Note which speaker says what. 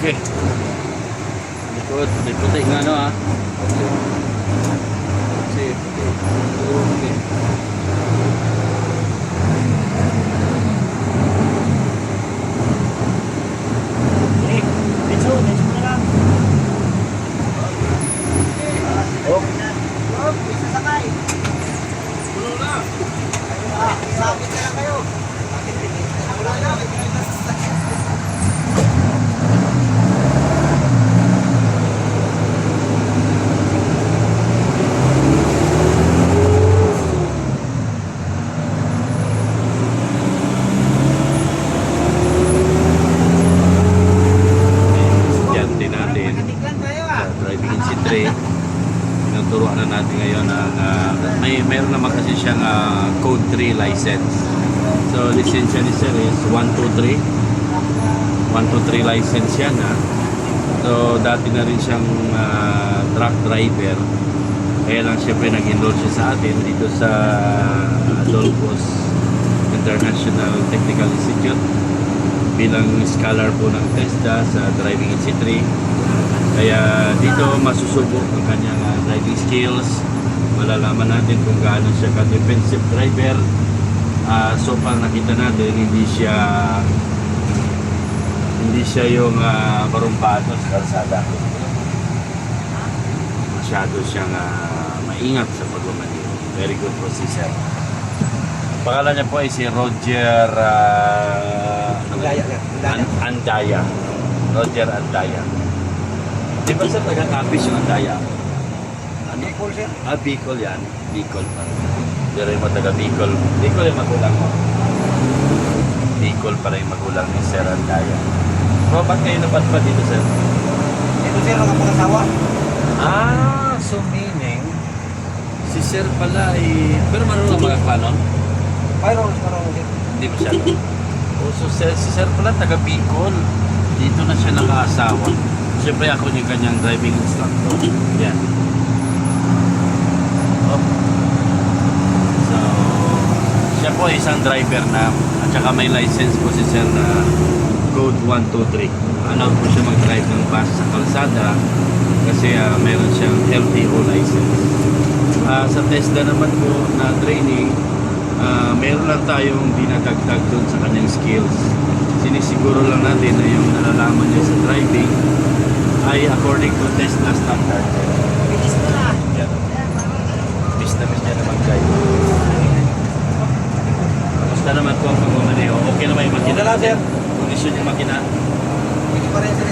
Speaker 1: Okay. Likod, may puti nga ano ah. Puti, puti. Okay.
Speaker 2: Mo na lang.
Speaker 1: Oh,
Speaker 2: Oh, may sasakay.
Speaker 1: puno na.
Speaker 2: Ah, sabit na lang kayo. Wala na, may pinagdas sa sasakyan.
Speaker 1: Estudyante natin.
Speaker 2: Makatiklan tayo ah.
Speaker 1: sa driving in C3. Tinuturuan na natin ah, may meron naman kasi siyang ah, code 3 license. So lisensya ni sir is 123. 123 license yan ha. So dati na rin siyang ah, truck driver. Kaya lang siyempre nag-enroll siya sa atin dito sa Adolfos International Technical Institute bilang scholar po ng TESDA sa driving in C3. Kaya dito masusubok ang kanyang ah, driving skills. Malalaman natin kung gaano siya ka-defensive driver. Ah, so far nakita natin hindi siya hindi siya yung uh, marumpado sa kalsada. Masyado siyang ah, maingat sa pagmamaneho. Very good po si Sir. Pangalan niya po ay si Roger ba?
Speaker 2: Andaya, Andaya.
Speaker 1: An- Andaya. Roger Andaya. Di ba sa taga-Capiz yung Andaya? Ano?
Speaker 2: Bicol, sir.
Speaker 1: Ah, Bicol yan. Bicol pa. Di rin mo taga Bicol. Bicol yung magulang mo. Bicol pala yung magulang ni Sir Andaya. So, ba't kayo napadpad dito, Sir?
Speaker 2: Ito, sir, ang pangasawa.
Speaker 1: Ah, so meaning, si Sir pala ay... Pero marunong magkaklano?
Speaker 2: Mayroon, mayroon, sir.
Speaker 1: Hindi masyado. Oh, so sir, si Sir pala taga Bicol. Dito na siya nakaasawa. Siyempre ako yung kanyang driving instructor. Yan. Oh. So, siya po isang driver na at saka may license po si Sir na code 123. Allowed po siya mag-drive ng bus sa kalsada kasi ah, meron siyang LTO license. Ah, sa TESDA naman po na training, ah, meron lang tayong dinadagdag doon sa kanyang skills. Sinisiguro lang natin na yung nalalaman niya sa driving ay according to TESDA standard.
Speaker 2: Bilis na lang.
Speaker 1: Yan. Miss na miss niya na mag-drive. Kamusta naman po ang pagmamaneho? Okay naman yung makina?
Speaker 2: Sir.
Speaker 1: Kondisyon yung makina?
Speaker 2: Hindi pa rin, sir.